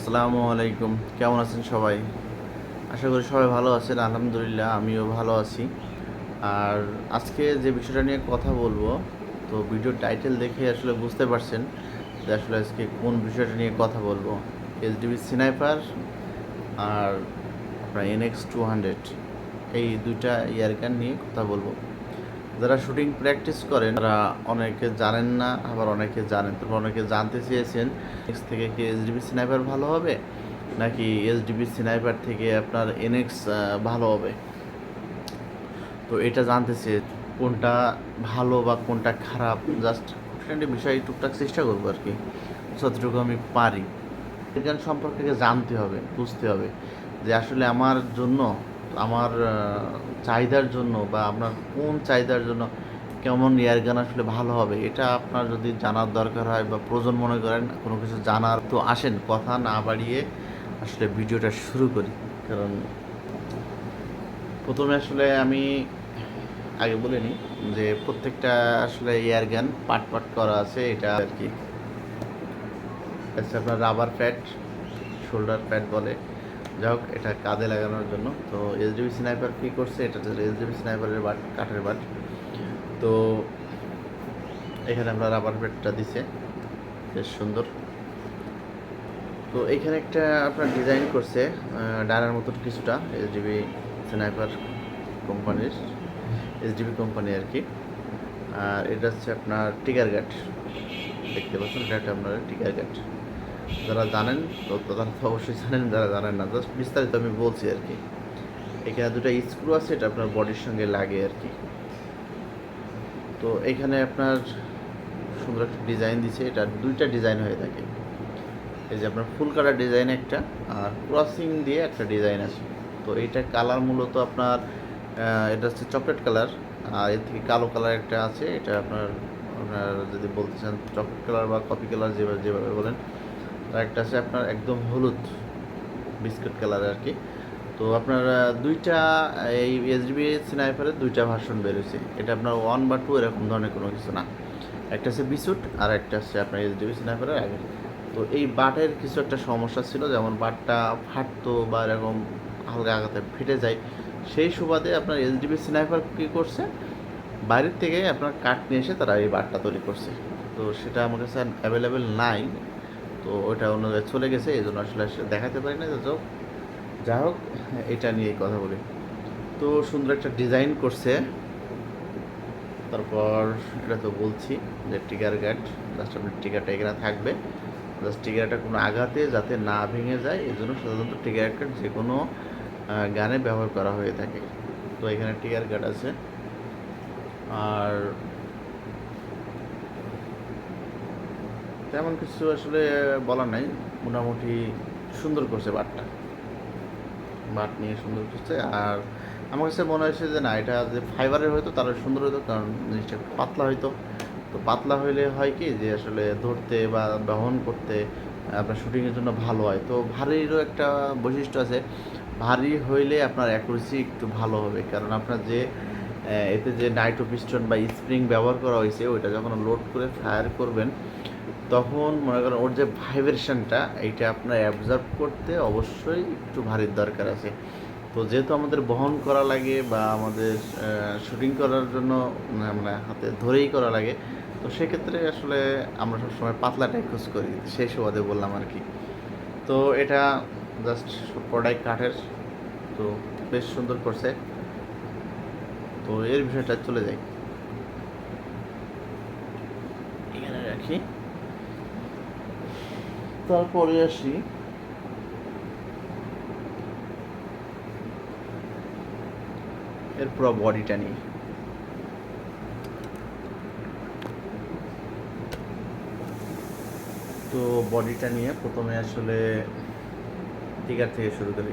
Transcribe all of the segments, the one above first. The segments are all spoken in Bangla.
আসসালামু আলাইকুম। কেমন আছেন সবাই? আশা করি সবাই ভালো আছেন, আলহামদুলিল্লাহ আমিও ভালো আছি। আর আজকে যে বিষয়টা নিয়ে কথা বলব, তো ভিডিও টাইটেল দেখে আসলে বুঝতে পারছেন যে আসলে আজকে কোন বিষয়টা নিয়ে কথা বলব। এইচডিবি সিনাইপার আর আপনার এনএক্স টু হান্ড্রেড, এই দুইটা ইয়ারগান নিয়ে কথা বলব। যারা শুটিং প্র্যাকটিস করেন, তারা অনেকে জানেন না, আবার অনেকে জানেন। তারপর অনেকে জানতে চেয়েছেন এক্স থেকে কি এসডিবি স্নাইপার ভালো হবে? নাকি এসডিবি স্নাইপার থেকে আপনার এনএক্স ভালো হবে? তো এটা জানতে চেয়ে কোনটা ভালো বা কোনটা খারাপ? জাস্ট খুঁটিনাটি বিষয় টুকটাক চেষ্টা করব আর কি। যতটুকু আমি পারি। বিজ্ঞান সম্পর্কে জানতে হবে, বুঝতে হবে যে আসলে আমার জন্য আমার চাহিদার জন্য বা আপনার কোন চাহিদার জন্য কেমন এয়ারগান আসলে ভালো হবে, এটা আপনার যদি জানার দরকার হয় বা প্রয়োজন মনে করেন, কোনো কিছু জানার তো আসেন, কথা না বাড়িয়ে আসলে ভিডিওটা শুরু করি। কারণ প্রথমে আসলে আমি আগে বলে নিই যে প্রত্যেকটা আসলে এয়ারগান পার্ট পার্ট করা আছে, এটা আর কি। আপনার রাবার প্যাড শোল্ডার প্যাড বলে। যাই হোক, এটা কাঁধে লাগানোর জন্য। তো এসডিবি স্নাইপার কী করছে? এটা এসডিবি স্নাইপারের বাট, কাঠের বাট। তো এখানে আমরা রাবার প্যাডটা দিছে। বেশ সুন্দর। তো এখানে একটা আপনার ডিজাইন করছে ডানার মতন কিছুটা SDB sniper company SDB company আর কি। আর এটা হচ্ছে আপনার টিকার গার্ড দেখতে পাচ্ছেন, এটা আপনার টিকার গার্ড যারা জানেন, তো তারা তো অবশ্যই জানেন, যারা জানেন না জাস্ট বিস্তারিত আমি বলছি আর কি। এখানে দুটা স্ক্রু আছে, এটা আপনার বডির সঙ্গে লাগে আর কি। তো এখানে আপনার সুন্দর একটা ডিজাইন দিছে, এটা দুইটা ডিজাইন হয়ে থাকে। এই যে আপনার ফুল কালার ডিজাইন একটা, আর ক্রসিং দিয়ে একটা ডিজাইন আছে। তো এইটা কালার মূলত আপনার এটা হচ্ছে চকলেট কালার আর এর থেকে কালো কালার একটা আছে, এটা আপনার আপনার যদি বলতে চান চকলেট কালার বা কপি কালার যেভাবে যেভাবে বলেন আর একটা আছে আপনার একদম হলুদ বিস্কুট কালার আর কি। তো আপনার দুইটা, এই এসডিবি স্নাইপারের দুইটা ভার্সন বেরোছে এটা আপনার ওয়ান বা টু এরকম ধরনের কোনো কিছু না। একটা আছে বিস্কুট আর একটা হচ্ছে আপনার এসডিবি স্নাইপারের আগে। তো এই বাটের কিছু একটা সমস্যা ছিল, যেমন বাটটা ফাটতো বা এরকম হালকা আঘাতে ফেটে যায়। সেই সুবাদে আপনার এসডিবি স্নাইপার কী করছে? বাইরের থেকে আপনার কাঠ নিয়ে এসে তারা এই বাটটা তৈরি করছে। তো সেটা আমার কাছে অ্যাভেলেবেল নাই। তো ওটা অন্য জায়গায় চলে গেছে এই জন্য আসলে দেখাতে পারি না তো যা হোক, এটা নিয়ে কথা বলি। তো সুন্দর একটা ডিজাইন করছে। তারপর এটা তো বলছি যে টিকার গার্ড জাস্ট আপনার টিকারটা এখানে থাকবে। জাস্ট টিকারটা কোনো আঘাতে যাতে না ভেঙে যায় এই জন্য সাধারণত টিকার গার্ড যে কোনো গানে ব্যবহার করা হয়ে থাকে। তো এখানে টিকার গার্ড আছে। আর তেমন কিছু আসলে বলার নাই। মোটামুটি সুন্দর করছে বাটটা। বাট নিয়ে সুন্দর করছে। আর আমার কাছে মনে হয়েছে যে না, এটা যে ফাইবারের হয়তো তারা সুন্দর হতো কারণ জিনিসটা পাতলা হয়তো তো পাতলা হইলে হয় কি যে আসলে ধরতে বা বহন করতে আপনার শুটিংয়ের জন্য ভালো হয়। তো ভারীরও একটা বৈশিষ্ট্য আছে। ভারী হইলে আপনার অ্যাকুরেসি একটু ভালো হবে। কারণ আপনার যে এতে যে নাইট্রো পিস্টন বা স্প্রিং ব্যবহার করা হয়েছে, ওইটা যখন লোড করে ফায়ার করবেন তখন মনে করেন ওর যে ভাইব্রেশনটা, এইটা আপনার অ্যাবজর্ব করতে অবশ্যই একটু ভারীর দরকার আছে। তো যেহেতু আমাদের বহন করা লাগে বা আমাদের শুটিং করার জন্য আমরা হাতে ধরেই করা লাগে, তো সেক্ষেত্রে আসলে আমরা সবসময় পাতলাটাই খোঁজ করি, সেই সুবাদে বললাম আর কি। তো এটা জাস্ট প্রোডাক্ট কাঠের, তো বেশ সুন্দর করছে। তো এর বিষয়টা চলে যাই। এখানে রাখি। তারপরে আসি। এর পুরো বডিটা নিয়ে তো বডিটা নিয়ে প্রথমে আসলে টিকার থেকে শুরু করি।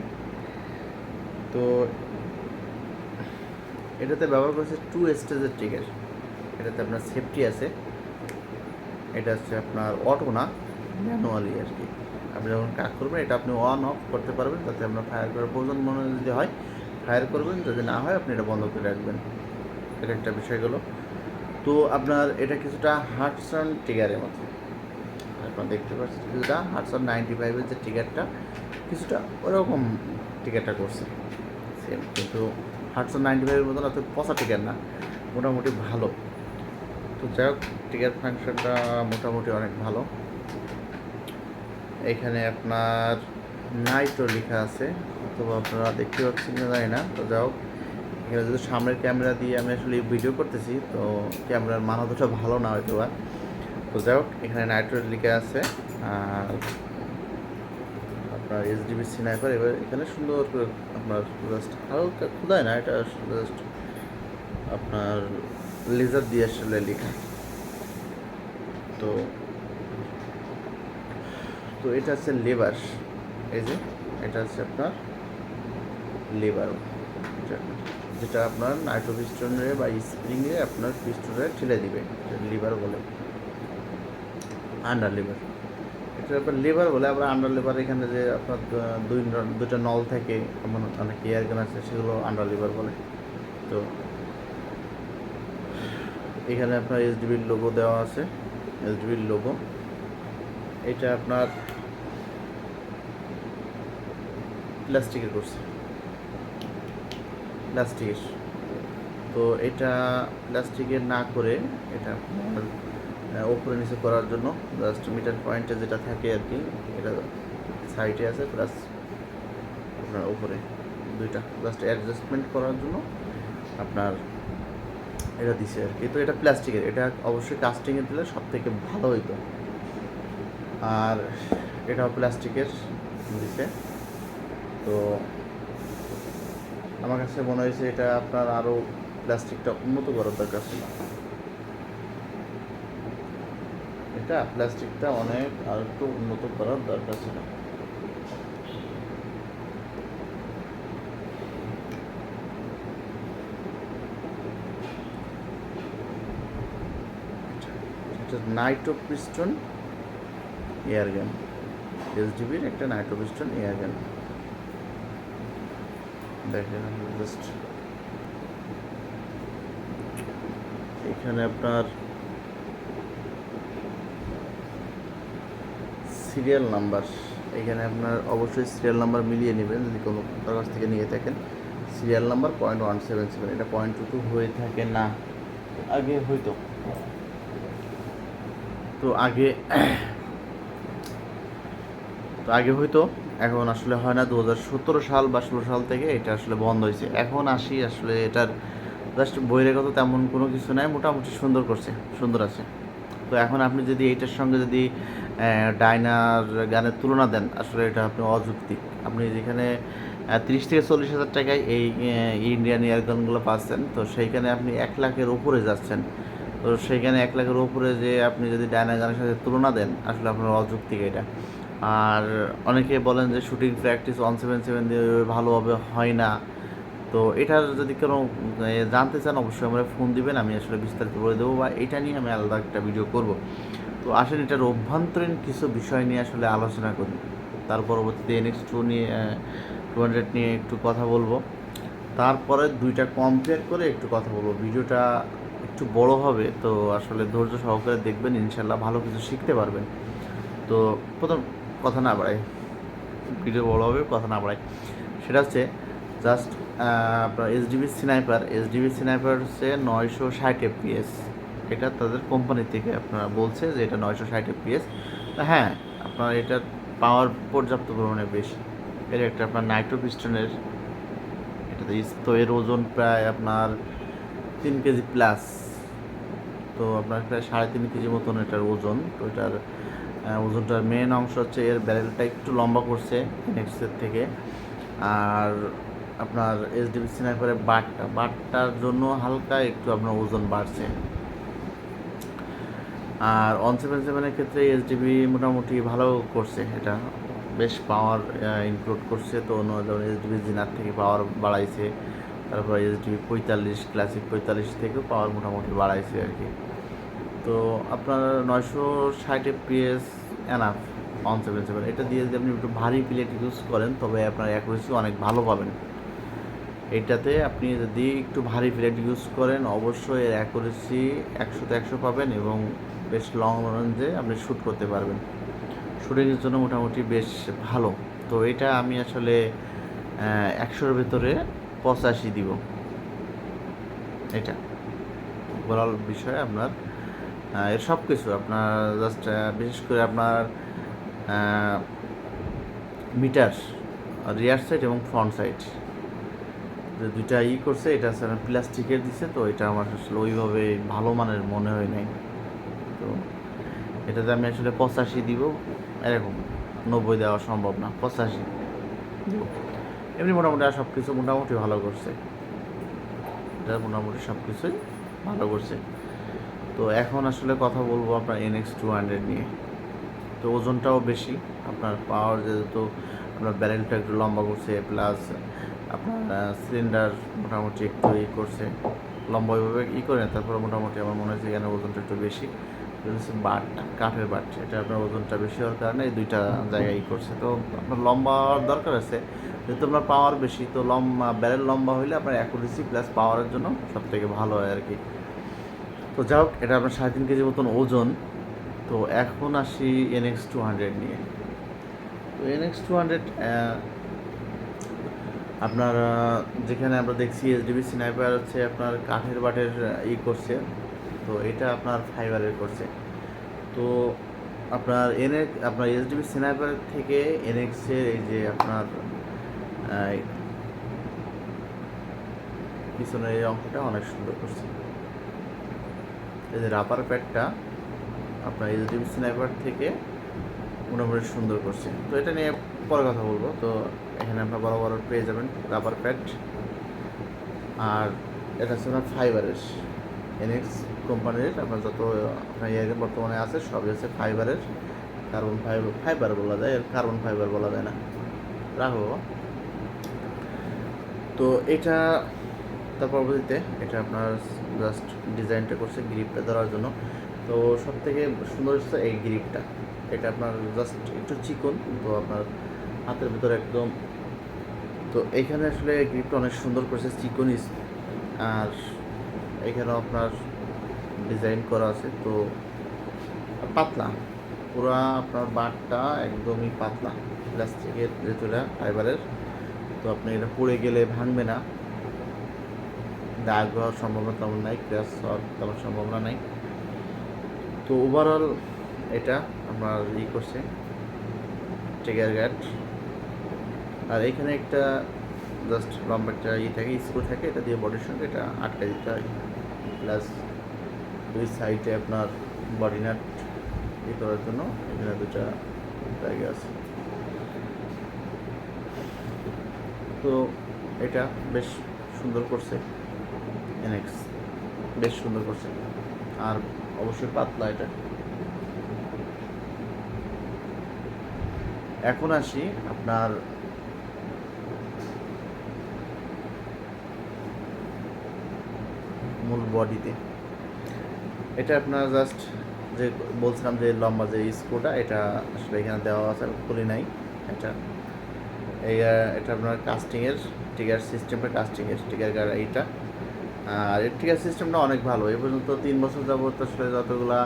তো এটাতে ব্যবহার করেছে টু স্টেজের টিকার এটাতে আপনার সেফটি আছে। এটা হচ্ছে আপনার অটো না ম্যানুয়ালি আর কি। আপনি যখন কাজ করবেন, এটা আপনি অন অফ করতে পারবেন যাতে আপনার ফায়ার করার প্রয়োজন মনে হয় যদি হয় ফায়ার করবেন, যদি না হয়, আপনি এটা বন্ধ করে রাখবেন। এটা একটা বিষয় গেলো। তো আপনার এটা কিছুটা হার্টসান টিগারের মতো। আপনারা দেখতে পাচ্ছেন কিছুটা হাটসন নাইনটি ফাইভের যে টিকিটটা কিছুটা ওরকম টিকিটটা করছে। সেম কিন্তু হাটসন নাইনটি ফাইভের মতন অত পচা টিকিট না, মোটামুটি ভালো। তো যাই হোক টিকিট ফাংশনটা মোটামুটি অনেক ভালো। এখানে আপনার নাইটও লেখা আছে, অথবা আপনারা দেখতে পাচ্ছেন না জানি না, তো যাই হোক, এখানে যদি সামনের ক্যামেরা দিয়ে আমি আসলে ভিডিও করতেছি, তো ক্যামেরার মান অতটা ভালো না হয়তো বা তো যাই হোক, এখানে নাইট্রোড লিখে আছে, আর আপনার এইচডিবি সিনাইপার, এবার এখানে সুন্দর করে আপনার জাস্ট হালকা খুদায় না, এটা জাস্ট আপনার লেজার দিয়ে আসলে লেখা। তো তো এটা হচ্ছে লেবার এই যে, এটা হচ্ছে আপনার লেবার যেটা আপনার নাইট্রো পিস্টনে বা স্প্রিংয়ে আপনার পিস্টনে ঠেলে দিবে লিভার বলে আন্ডার লিভার এটা আপনার লিভার বলে, আবার আন্ডার লিভার এখানে যে আপনার দুই দুটা নল থাকে, এমন অনেক এয়ার গান আছে, সেগুলো আন্ডার লিভার বলে। তো এখানে আপনার এসডিবির লোগো দেওয়া আছে এসডিবির লোগো এটা আপনার প্লাস্টিকের করছে প্লাস্টিকের। তো এটা প্লাস্টিকের না করে এটা আপনার উপরে নিচে করার জন্য জাস্ট মিটার পয়েন্টে যেটা থাকে আর কি, এটা সাইডে আছে প্লাস আপনার উপরে দুইটা। জাস্ট অ্যাডজাস্টমেন্ট করার জন্য আপনার এটা দিছে আর কি। তো এটা প্লাস্টিকের, এটা অবশ্যই কাস্টিংয়ের দিলে সব থেকে ভালো হইতো। আর এটাও প্লাস্টিকের দিছে। তো আমার কাছে মনে হয়েছে এটা আপনার আরও প্লাস্টিকটা উন্নত করার দরকার ছিল। এটা প্লাস্টিকটা অনেক আর একটু উন্নত করার দরকার ছিল। এটা নাইট্রো পিস্টন এয়ার গান। এসডিবির একটা নাইট্রো পিস্টন এয়ার গান। এখানে আপনার সিরিয়াল নাম্বার এখানে আপনার অবশ্যই সিরিয়াল নাম্বার মিলিয়ে নেবেন। যদি কোনো কাছ থেকে নিয়ে থাকেন serial number point one seven seven এটা পয়েন্ট টু টু হয়ে থাকে না। আগে হইতো। তো আগে তো আগে হয়তো এখন আসলে হয় না। দু হাজার সতেরো সাল বা ষোলো সাল থেকে এটা আসলে বন্ধ হয়েছে এখন আসি আসলে এটার জাস্ট বহিরাগত তেমন কোনো কিছু নাই, মোটামুটি সুন্দর করছে, সুন্দর আছে। তো এখন আপনি যদি এইটার সঙ্গে যদি ডাইনার গানের তুলনা দেন, আসলে এটা আপনি অযৌক্তিক। আপনি যেখানে তিরিশ থেকে চল্লিশ হাজার টাকায় এই ইন্ডিয়ান এয়ারগানগুলো পাচ্ছেন, তো সেইখানে আপনি এক লাখের উপরে যাচ্ছেন। তো সেইখানে এক লাখের উপরে যে আপনি যদি ডায়না গানের সাথে তুলনা দেন, আসলে আপনার অযৌক্তিক এটা। আর অনেকে বলেন যে shooting practice one seven seven দিয়ে ভালোভাবে হয় না। তো এটার যদি কোনো জানতে চান অবশ্যই আমরা ফোন দিবেন, আমি আসলে বিস্তারিত বলে দেবো বা এটা নিয়ে আমি আলাদা একটা ভিডিও করব। তো আসলে এটার অভ্যন্তরীণ কিছু বিষয় নিয়ে আসলে আলোচনা করি। তার পরবর্তীতে এনএক্স টু নিয়ে টু হান্ড্রেড নিয়ে একটু কথা বলব। তারপরে দুইটা কম্পেয়ার করে একটু কথা বলব। ভিডিওটা একটু বড় হবে, তো আসলে ধৈর্য সহকারে দেখবেন, ইনশাল্লাহ ভালো কিছু শিখতে পারবেন। তো প্রথম কথা না বাড়াই। ভিডিও বড় হবে, কথা না বাড়াই। সেটা হচ্ছে জাস্ট আপনার এসডিবি স্নাইপার এসডিবি স্নাইপার হচ্ছে নয়শো ষাট এফপিএস এটা তাদের কোম্পানি থেকে আপনারা বলছে যে এটা নয়শো ষাট এফপিএস হ্যাঁ আপনার এটার পাওয়ার পর্যাপ্ত পরিমাণে বেশি। এটা একটা আপনার নাইট্রো পিস্টনের, এটাতে তো এর ওজন প্রায় আপনার তিন কেজি প্লাস তো আপনার প্রায় সাড়ে তিন কেজি মতন এটার ওজন। তো এটার ওজনটার মেন অংশ হচ্ছে এর ব্যারেলটা একটু লম্বা করছে নেক্সটের থেকে। আর আপনার এস এসডিবি স্নাইপারের বাটটা, বাটটার জন্য হালকা একটু আপনার ওজন বাড়ছে। আর ওয়ান সেভেন সেভেনের ক্ষেত্রে এসডিবি মোটামুটি ভালো করছে এটা। বেশ পাওয়ার ইনক্লুড করছে, তো অন্য যেমন এসডিবি জিনার থেকে পাওয়ার বাড়াইছে, তারপর এসডিবি পঁয়তাল্লিশ ক্লাসিক পঁয়তাল্লিশ থেকেও পাওয়ার মোটামুটি বাড়াইছে আর কি। তো আপনার নয়শো ষাট FPS enough one seven seven এটা দিয়ে যদি আপনি একটু ভারী প্লেট ইউজ করেন, তবে আপনার অ্যাকুরেসি অনেক ভালো পাবেন। এটাতে আপনি যদি একটু ভারী প্লেট ইউজ করেন, অবশ্যই এর অ্যাকুরেসি একশোতে একশো পাবেন এবং বেশ লং রেঞ্জে আপনি শ্যুট করতে পারবেন। শুটিংয়ের জন্য মোটামুটি বেশ ভালো। তো এটা আমি আসলে একশোর ভেতরে পঁচাশি দিব। এটা। ওভারঅল বিষয়ে আপনার এর সব কিছু আপনার জাস্ট বিশেষ করে আপনার মিটার রিয়ার সাইড এবং ফ্রন্ট সাইড যে দুইটা ই করছে এটা হচ্ছে প্লাস্টিকের দিছে তো এটা আমার আসলে ওইভাবে ভালো মানের মনে হয় নাই। তো এটাতে আমি আসলে পঁচাশি দিব এরকম নব্বই দেওয়া সম্ভব না পঁচাশি। এমনি মোটামুটি আর সব কিছু মোটামুটি ভালো করছে। এটা মোটামুটি সব কিছুই ভালো করছে। তো এখন আসলে কথা বলব আপনার এনএক্স টু হান্ড্রেড নিয়ে। তো ওজনটাও বেশি, আপনার পাওয়ার যেহেতু আপনার ব্যারেলটা একটু লম্বা করছে প্লাস আপনার সিলিন্ডার মোটামুটি একটু ই করছে। লম্বা ওইভাবে ই করে তারপরে মোটামুটি আমার মনে হচ্ছে এখানে ওজনটা একটু বেশি। বাটটা কাঠের বাট, এটা আপনার ওজনটা বেশি হওয়ার কারণে এই দুইটা জায়গায় ই করছে। তো আপনার লম্বা হওয়ার দরকার আছে, যেহেতু আপনার পাওয়ার বেশি, তো লম্বা ব্যারেল লম্বা হইলে আপনার অ্যাকুরেসি প্লাস পাওয়ারের জন্য সব থেকে ভালো হয় আর কি। তো যাই হোক, এটা আপনার সাড়ে তিন কেজি মতন ওজন। তো এখন আসি এনএক্স টু হান্ড্রেড নিয়ে। তো এনএক্স টু হান্ড্রেড আপনার যেখানে আমরা দেখছি এসডিবি স্নাইপার হচ্ছে আপনার কাঠের বাটের ই করছে। তো এটা আপনার ফাইবারের করছে। তো আপনার এনএ আপনার এসডিবি স্নাইপার থেকে এনএক্সের এই যে আপনার পিছনের এই অংশটা অনেক সুন্দর করছে। এই যে রাবার প্যাডটা আপনার এসডিবি স্নাইপার থেকে মোটামুটি সুন্দর করছে। তো এটা নিয়ে পরে কথা বলব। তো এখানে আপনার বড় বড় পেয়ে যাবেন রাবার প্যাড আর এটা হচ্ছে আপনার ফাইবারের এনএক্স কোম্পানির আপনার যত আপনার ইয়ে বর্তমানে আছে, সবই হচ্ছে ফাইবারের কার্বন ফাইবার ফাইবার বলা যায় এর কার্বন ফাইবার বলা যায় না। রাখো তো এটা তার পরবর্তীতে এটা আপনার জাস্ট ডিজাইনটা করছে গ্রিপটা ধরার জন্য। তো সব থেকে সুন্দর হচ্ছে এই গ্রিপটা এটা আপনার জাস্ট একটু চিকন, তো আপনার হাতের ভিতরে একদম। তো এখানে আসলে গ্রিপটা অনেক সুন্দর করেছে, চিকন আর এখানেও আপনার ডিজাইন করা আছে, তো পাতলা। পুরা আপনার বাটটা একদমই পাতলা। প্লাস্টিকের যেটা ফাইবারের তো আপনি এটা পড়ে গেলে ভাঙবে না। দাগ হওয়ার সম্ভাবনা তেমন নাই ক্র্যাশ হওয়ার তেমন সম্ভাবনা নাই। তো ওভারঅল এটা আপনার ই করছে টেগার গার্ড আর এখানে একটা জাস্ট লম্বা একটা ই থাকে স্ক্রু থাকে, এটা দিয়ে বডির সঙ্গে এটা আটকে দিতে হয়। প্লাস দুই সাইডে আপনার বডি নাট ই করার জন্য এখানে দুটা জায়গা আছে। তো এটা বেশ সুন্দর করছে। এনএক্স বেশ সুন্দর করছে। আর অবশ্যই পাতলা এটা। এখন আসি আপনার মূল বডিতে। এটা আপনার জাস্ট যে বলছিলাম যে লম্বা যে স্ক্রুটা, এটা আসলে এখানে দেওয়া আছে খুলি নাই এটা। এই, এটা আপনার কাস্টিংয়ের টিগার সিস্টেমটা কাস্টিংয়ের টিগার গাড়ি এইটা। আর এর টিকার সিস্টেমটা অনেক ভালো। এ পর্যন্ত তিন বছর যাবত আসলে যতগুলা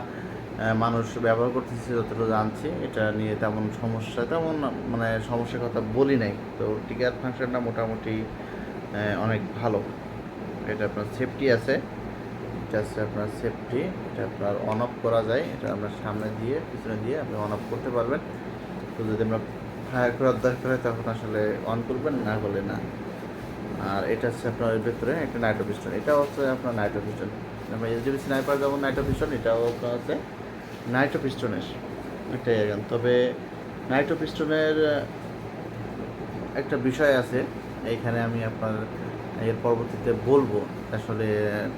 মানুষ ব্যবহার করতেছে যতটা জানছি, এটা নিয়ে তেমন সমস্যা, তেমন মানে সমস্যার কথা বলি নাই। তো টিকার ফাংশনটা মোটামুটি অনেক ভালো। এটা আপনার সেফটি আছে। এটা আছে আপনার সেফটি এটা আপনার অন অফ করা যায়। এটা আপনার সামনে দিয়ে, পিছনে দিয়ে আপনি অন অফ করতে পারবেন। তো যদি আমরা ফায়ার করার দরকার হয়, তখন আসলে অন করবেন, না হলে না। আর এটা হচ্ছে আপনার ভেতরে একটা নাইট্রো পিস্টন এটা হচ্ছে আপনার নাইট্রো পিস্টন আমরা এসডিবি স্নাইপার যেমন নাইট্রো পিস্টন এটাও আপনার হচ্ছে নাইট্রো পিস্টনের একটা এয়ারগান তবে নাইট্রো পিস্টনের একটা বিষয় আছে এইখানে আমি আপনার এর পরবর্তীতে বলব আসলে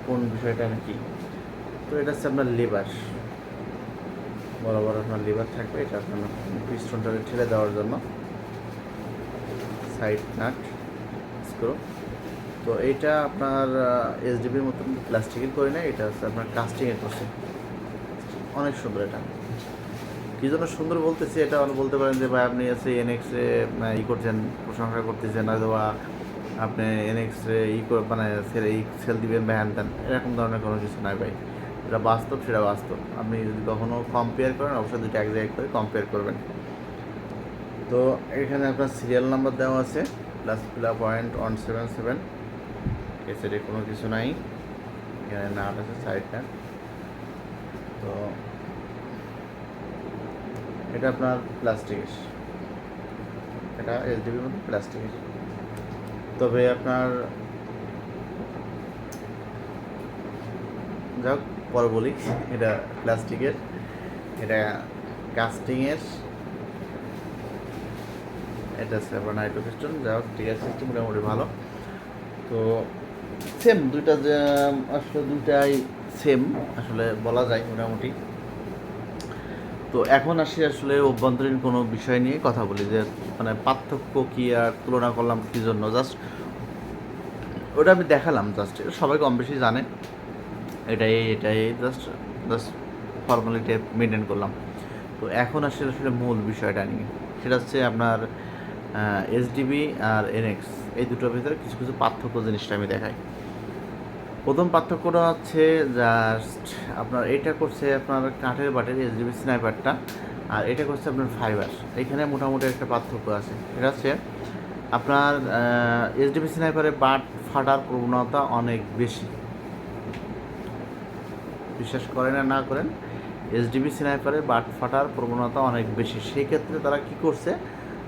কোন বিষয়টা নাকি তো এটা হচ্ছে আপনার লিভার বরাবর আপনার লিভার থাকবে, এটা আপনার পিস্টনটাকে ঠেলে দেওয়ার জন্য। সাইড নাট স্ক্রু তো এইটা আপনার এসডিবির মতন প্লাস্টিকের করে নেয়, এটা হচ্ছে আপনার কাস্টিংয়ের করছে অনেক সুন্দর এটা। কী জন্য সুন্দর বলতেছি, এটা আপনি বলতে পারেন যে, ভাই, আপনি হচ্ছে এনএক্সে ই করছেন, প্রশংসা করতেছেন, অথবা আপনি এনএক্সে ই করে মানে সেল, ই সেল দিবেন বা হ্যান এরকম ধরনের কোনো কিছু নাই ভাই। যেটা বাস্তব, সেটা বাস্তব। আপনি যদি কখনো কম্পেয়ার করেন, অবশ্যই দুটো এক জায়গায় করে কম্পেয়ার করবেন। তো এখানে আপনার সিরিয়াল নাম্বার দেওয়া আছে প্লাস প্লা পয়েন্ট ওয়ান সেভেন সেভেন এসের কোনো কিছু নাই। এখানে নাট আছে সাইডটা তো এটা আপনার প্লাস্টিকের এটা এসডিবির মধ্যে প্লাস্টিকের তবে আপনার যাক, পরে বলি। এটা প্লাস্টিকের এটা কাস্টিংয়ের এটা আপনার নাইট্রো পিস্টন যা হোক টিকার সিস্টেম মোটামুটি ভালো। তো সেম দুইটা যে, আসলে দুইটাই সেম আসলে বলা যায় মোটামুটি। তো এখন আসি আসলে অভ্যন্তরীণ কোনো বিষয় নিয়ে কথা বলি, যে মানে পার্থক্য কী আর তুলনা করলাম কী জন্য? জাস্ট ওটা আমি দেখালাম জাস্ট সবাই কম বেশি জানে। এটাই এটাই জাস্ট জাস্ট ফর্মালিটি মেনটেন করলাম। তো এখন আসলে আসলে মূল বিষয়টা নিয়ে। সেটা হচ্ছে আপনার এসডিবি আর এনএক্স এই দুটোর ভিতরে কিছু কিছু পার্থক্য জিনিসটা আমি দেখাই। প্রথম পার্থক্যটা হচ্ছে জাস্ট আপনার এটা করছে আপনার কাঠের বাটের এসডিবি স্নাইপারটা আর এটা করছে আপনার ফাইবার এখানে মোটামুটি একটা পার্থক্য আছে। এটা হচ্ছে আপনার এসডিবি স্নাইপারের বাট ফাটার প্রবণতা অনেক বেশি। বিশ্বাস করেন আর না করেন এসডিবি স্নাইপারে বাট ফাটার প্রবণতা অনেক বেশি। সেই ক্ষেত্রে তারা কি করছে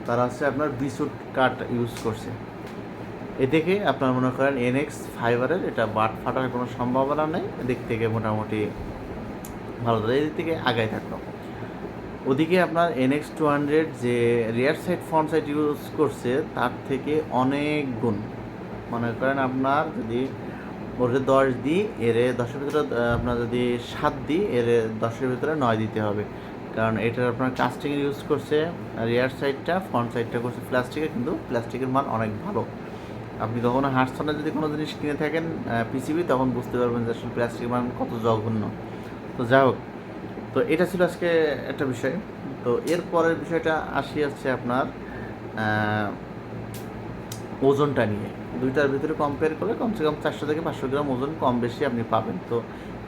তারা হচ্ছে আপনার বিসুট কাট ইউজ করছে। এ আপনার মনে করেন এনএক্স ফাইবারের এটা বাট ফাটার কোনো সম্ভাবনা নেই, এদিক থেকে মোটামুটি ভালো। এদিক থেকে আগায় থাকল। ওদিকে আপনার এনএক্স টু হান্ড্রেড যে rear side front side use করছে, তার থেকে অনেক গুণ। মনে করেন আপনার যদি ওরে দশ দিই এর দশের ভিতরে আপনার যদি সাত দিই এর দশের ভিতরে নয় দিতে হবে। কারণ এটার আপনার কাস্টিংয়ের ইউজ করছে রিয়ার সাইডটা ফ্রন্ট সাইডটা করছে প্লাস্টিকের কিন্তু প্লাস্টিকের মান অনেক ভালো। আপনি কখনো হার্টসনে যদি কোনো জিনিস কিনে থাকেন পিসিবি, তখন বুঝতে পারবেন যে আসলে প্লাস্টিকের মান কত জঘন্য। তো যাই হোক, তো এটা ছিল আজকে একটা বিষয়। তো এর পরের বিষয়টা আসি হচ্ছে আপনার ওজনটা নিয়ে। দুইটার ভিতরে কম্পেয়ার করলে কমসে কম চারশো থেকে পাঁচশো গ্রাম ওজন কম বেশি আপনি পাবেন। তো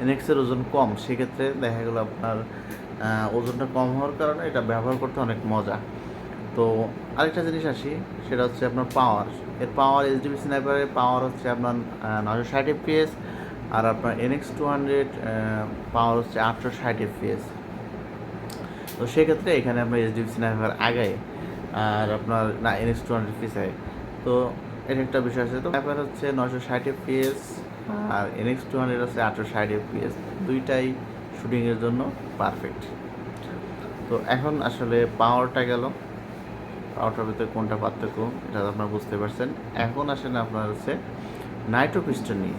এনএক্সের ওজন কম, সেক্ষেত্রে দেখা গেলো আপনার ওজনটা কম হওয়ার কারণে এটা ব্যবহার করতে অনেক মজা। তো আরেকটা জিনিস আসি, সেটা হচ্ছে আপনার পাওয়ার এর পাওয়ার এইচডিবি স্নাইপারের পাওয়ার হচ্ছে আপনার নশো ষাট এফপিএস আর আপনার এনএক্স টু হান্ড্রেড পাওয়ার হচ্ছে আটশো ষাট এফপিএস তো সেক্ষেত্রে এখানে আপনার এইচডিবি স্নাইপার আগায় আর আপনার, না এনএক্স টু হান্ড্রেড পিস পিসায় তো এর একটা বিষয় আছে। তো স্নাইপার হচ্ছে নশো ষাট এফপিএস আর এনএক্স টু হান্ড্রেড আছে আটশো ষাট এফপিএস দুইটাই শুটিংয়ের জন্য পারফেক্ট তো এখন আসলে পাওয়ারটা গেল। পাওয়ারটার ভিতরে কোনটা পার্থক্য, এটা আপনারা বুঝতে পারছেন। এখন আসেন আপনার হচ্ছে নাইট্রো পিস্টন নিয়ে।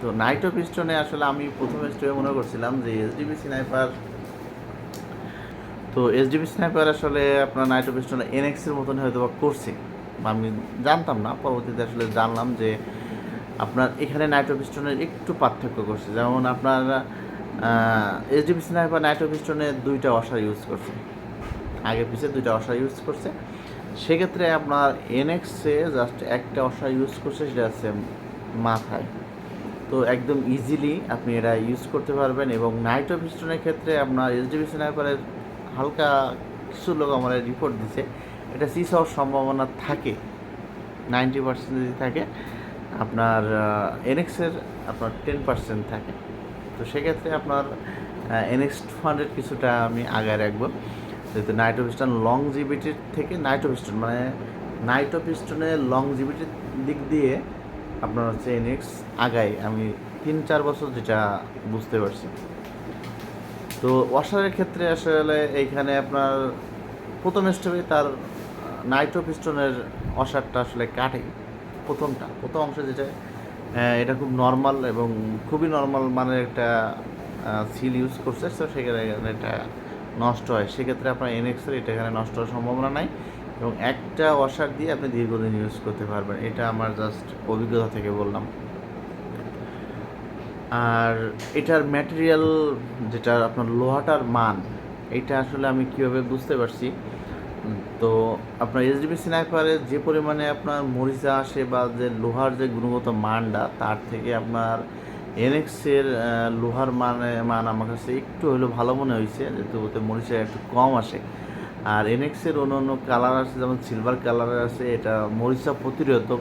তো নাইট্রো পিস্টনে আসলে আমি প্রথম স্টেপে মনে করছিলাম যে এসডিবি স্নাইপার তো এসডিবি স্নাইপার আসলে আপনার নাইট্রো পিস্টনে এনএক্সের মতন হয়তো বা করছে। আমি জানতাম না, পরবর্তীতে আসলে জানলাম যে আপনার এখানে নাইট্রো পিস্টনের একটু পার্থক্য করছে। যেমন আপনার এসডিবি স্নাইপার নাইট্রো পিস্টনে দুইটা অসার ইউজ করছে। আগে পিছিয়ে দুইটা অসার ইউজ করছে। সেক্ষেত্রে আপনার এনএক্সে জাস্ট একটা অসা ইউজ করছে, সেটা আছে মাথায়। তো একদম ইজিলি আপনি এটা ইউজ করতে পারবেন এবং নাইট্রো পিস্টনের ক্ষেত্রে আপনার এসডিবি স্নাইপারের হালকা কিছু লোক আমার রিপোর্ট দিছে। এটা সিস হওয়ার সম্ভাবনা থাকে। নাইনটি পার্সেন্ট যদি থাকে, আপনার এনএক্সের আপনার টেন পার্সেন্ট থাকে। তো সেক্ষেত্রে আপনার এনএক্স টু হান্ড্রেড কিছুটা আমি আগায় রাখব। যেহেতু নাইট্রো পিস্টন লং জিবিটির থেকে নাইট্রো পিস্টন মানে নাইট্রো পিস্টনের লং জিবিটির দিক দিয়ে আপনার হচ্ছে এনএক্স আগায়। আমি তিন চার বছর যেটা বুঝতে পারছি। তো ওয়াশারের ক্ষেত্রে আসলে এইখানে আপনার প্রথম স্টেপে তার নাইট্রো পিস্টনের অসারটা আসলে কাটে প্রথমটা, প্রথম অংশে যেটা এটা খুব নর্মাল এবং খুবই নর্মাল মানের একটা সিল ইউজ করছে তো সেখানে এটা নষ্ট হয়। সেক্ষেত্রে আপনার এনএক্সের এটা এখানে নষ্ট হওয়ার সম্ভাবনা নাই এবং একটা ওয়াশার দিয়ে আপনি দীর্ঘদিন ইউজ করতে পারবেন। এটা আমার জাস্ট অভিজ্ঞতা থেকে বললাম। আর এটার ম্যাটেরিয়াল যেটা আপনার লোহাটার মান, এটা আসলে আমি কীভাবে বুঝতে পারছি? তো আপনার এসডিবি স্নাইপারে যে পরিমাণে আপনার মরিচা আসে বা যে লোহার যে গুণগত মানটা, তার থেকে আপনার এনএক্সের লোহার মানে মান আমার কাছে একটু হলেও ভালো মনে হয়েছে, যেহেতু ওতে মরিচা একটু কম আসে। আর এনএক্সের অন্য অন্য কালার আছে, যেমন সিলভার কালারের আছে, এটা মরিচা প্রতিরোধক।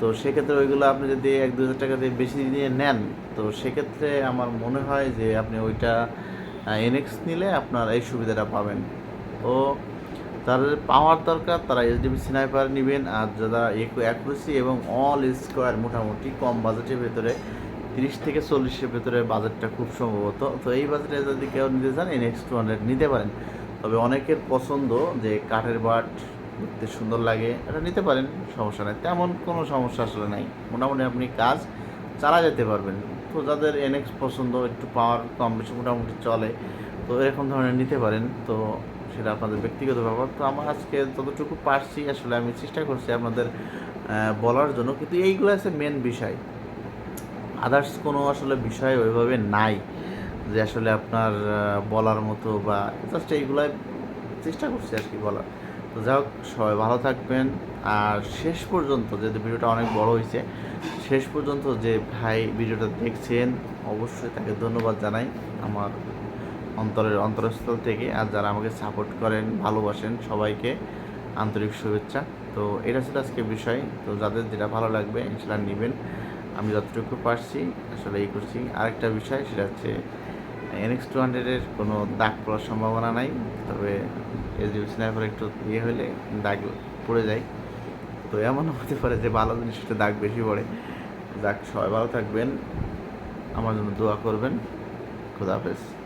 তো সেক্ষেত্রে ওইগুলো আপনি যদি এক দু হাজার টাকা দিয়ে বেশি দিয়ে নেন, তো সেক্ষেত্রে আমার মনে হয় যে আপনি ওইটা এনএক্স নিলে আপনার এই সুবিধাটা পাবেন। ও তাদের পাওয়ার দরকার, তারা এসডিবি স্নাইপার নেবেন। আর যারা অ্যাকুরেসি এবং অল স্কোয়ার মোটামুটি কম বাজেটের ভেতরে, তিরিশ থেকে চল্লিশের ভেতরে বাজেটটা খুব সম্ভবত। তো এই বাজেটে যদি কেউ নিতে চান এনএক্স টু হান্ড্রেড নিতে পারেন। তবে অনেকের পছন্দ যে কাঠের বাট দেখতে সুন্দর লাগে, এটা নিতে পারেন, সমস্যা নেই। তেমন কোনো সমস্যা আসলে নাই। মোটামুটি আপনি কাজ চালা যেতে পারবেন। তো যাদের এনএক্স পছন্দ, একটু পাওয়ার কম বেশি মোটামুটি চলে, তো এরকম ধরনের নিতে পারেন। তো সেটা আপনাদের ব্যক্তিগত ব্যাপার। তো আমার আজকে যতটুকু পারছি, আসলে আমি চেষ্টা করছি আপনাদের বলার জন্য। কিন্তু এইগুলো আছে মেন বিষয়। আদার্স কোনো আসলে বিষয় ওইভাবে নাই যে আসলে আপনার বলার মতো বা জাস্ট এইগুলাই চেষ্টা করছি আর কি বলার। তো যাই হোক, সবাই ভালো থাকবেন। আর শেষ পর্যন্ত যেহেতু ভিডিওটা অনেক বড় হয়েছে, শেষ পর্যন্ত যে ভাই ভিডিওটা দেখছেন, অবশ্যই তাকে ধন্যবাদ জানাই। আমার অন্তরের অন্তরস্থল থেকে আর যারা আমাকে সাপোর্ট করেন, ভালোবাসেন, সবাইকে আন্তরিক শুভেচ্ছা। তো এটা ছিল আজকে বিষয়। তো যাদের যেটা ভালো লাগবে, ইনশাল্লাহ নেবেন। আমি যতটুকু পারছি, আসলে এই করছি। আরেকটা বিষয়, সেটা হচ্ছে এনএক্স টু হান্ড্রেডের কোনো দাগ পড়ার সম্ভাবনা নাই। তবে এসডিবি স্ন্যাপের একটু ইয়ে হলে দাগ পড়ে যায়। তো এমনও হতে পারে যে ভালো জিনিস জিনিসটা দাগ বেশি পড়ে। যাক, সবাই ভালো থাকবেন। আমার জন্য দোয়া করবেন। খুদা হাফেজ।